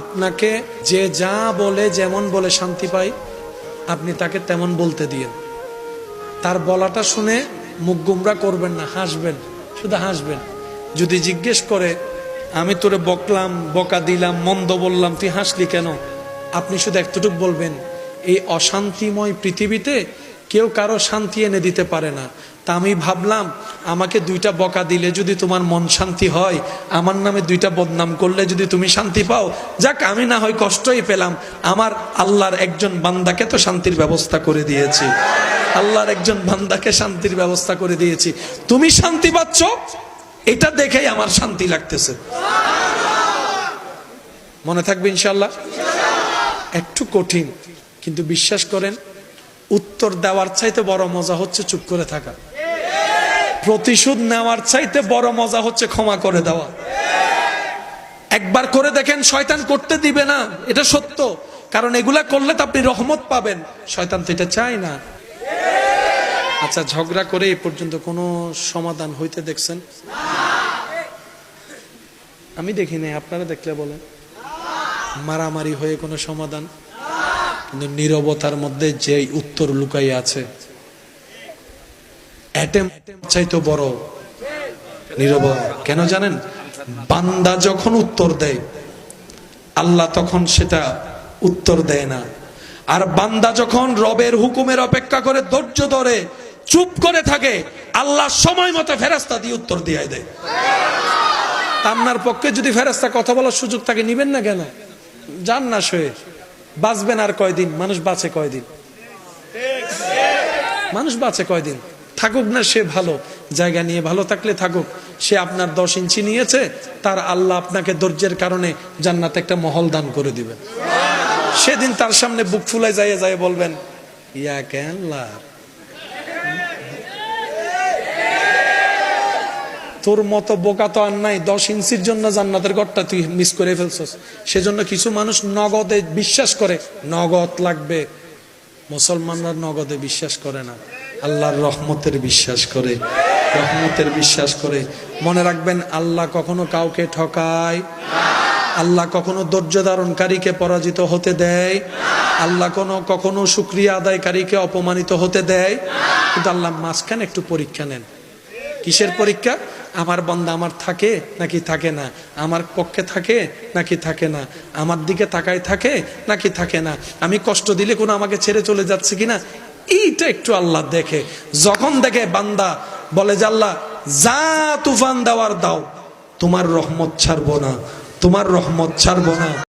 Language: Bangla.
আপনাকে যে যা বলে, যেমন বলে শান্তি পাই, আপনি তাকে তেমন বলতে দিয়েন। তার বলাটা শুনে মুখ গুমরা করবেন না, হাসবেন, শুধু হাসবেন। যদি জিজ্ঞেস করে, আমি তোরে বকলাম, বকা দিলাম, মন্দ বললাম, তুই হাসলি কেন? আপনি শুধু একটুটুক বলবেন, এই অশান্তিময় পৃথিবীতে কেউ কারও শান্তি এনে দিতে পারে না। তা আমি ভাবলাম, আমাকে দুইটা বকা দিলে যদি তোমার মন শান্তি হয়, আমার নামে দুইটা বদনাম করলে যদি তুমি শান্তি পাও, যাক, আমি না হয় কষ্টই পেলাম। আমার আল্লাহর একজন বান্দাকে তো শান্তির ব্যবস্থা করে দিয়েছি। আল্লাহর একজন বান্দাকে শান্তির ব্যবস্থা করে দিয়েছি। তুমি শান্তি পাচ্ছ? এটা দেখেই আমার শান্তি লাগতেছে। মনে থাকবে ইনশাল্লাহ একটু কঠিন, কিন্তু বিশ্বাস করেন উত্তর দেওয়ার চাইতে বড় মজা হচ্ছে চুপ করে থাকা। প্রতিশোধ নেওয়ার চাইতে বড় মজা হচ্ছে ক্ষমা করে দেওয়া। একবার করে দেখেন শয়তান করতে দিবে না, এটা সত্য। কারণ এগুলা করলে তো আপনি রহমত পাবেন। শয়তান তো এটা চায় না। আচ্ছা ঝগড়া করে এই পর্যন্ত কোনো সমাধান হইতে দেখছেন? আমি দেখি নাই, আপনারা দেখলে বলেন। মারামারি হয়ে কোনো সমাধান? নীরবতার মধ্যে যে উত্তর লুকাই আছে। চাইতো বড়। নীরব, কেন জানেন? বান্দা যখন উত্তর দেয়, আল্লাহ তখন সেটা উত্তর দেয় না। আর বান্দা যখন রবের হুকুমের অপেক্ষা করে ধৈর্য ধরে, চুপ করে থাকে, আল্লাহ সময় মতো ফেরাস্তা দিয়ে উত্তর দিয়ে। দেয় আপনার পক্ষে যদি ফেরাস্তা কথা বলার সুযোগ থাকে, নিবেন না কেন? যান না শোয়ে বাঁচবেন আর কয়দিন? মানুষ বাঁচে কয়দিন? মানুষ বাঁচে কয়দিন? থাকুক না, সে ভালো। জায়গা নিয়ে ভালো থাকলে থাকুক। সে আপনার দশ ইঞ্চি নিয়েছে, তার আল্লাহ আপনাকে ধৈর্যের কারণে জান্নাতে একটা মহল দান করে দিবেন সেদিন তার সামনে বুক ফুলে যাইয়ে যায় বলবেন ইয়া কেন তোর মতো বোকা তো আর নাই, দশ ইঞ্চির জন্য জান্নাতের ঘরটা তুই মিস করে ফেলছস। সেজন্য কিছু মানুষ নগদে বিশ্বাস করে, নগদ লাগবে। মুসলমানরা নগদে বিশ্বাস করে না। আল্লাহর রহমতের বিশ্বাস করে, রহমতের বিশ্বাস করে। মনে রাখবেন, আল্লাহ কখনো কাউকে ঠকায়, আল্লাহ কখনো ধৈর্য ধারণকারীকে পরাজিত হতে দেয়, আল্লাহ কোনো, কখনো সুক্রিয়া আদায়কারীকে অপমানিত হতে দেয়। কিন্তু আল্লাহ মাঝখানে একটু পরীক্ষা নেন। কিসের পরীক্ষা? আমার বন্দা আমার থাকে নাকি থাকে না? আমার পক্ষে থাকে নাকি থাকে না? আমার দিকে তাকায় থাকে নাকি থাকে না? আমি কষ্ট দিলে কোনো আমাকে ছেড়ে চলে যাচ্ছে কিনা? এইটা একটু আল্লাহ দেখে। যখন দেখে বান্দা বলে যে, আল্লাহ, যা তুফান দেওয়ার দাও, তোমার রহমত ছাড়বো না, তোমার রহমত ছাড়বো না।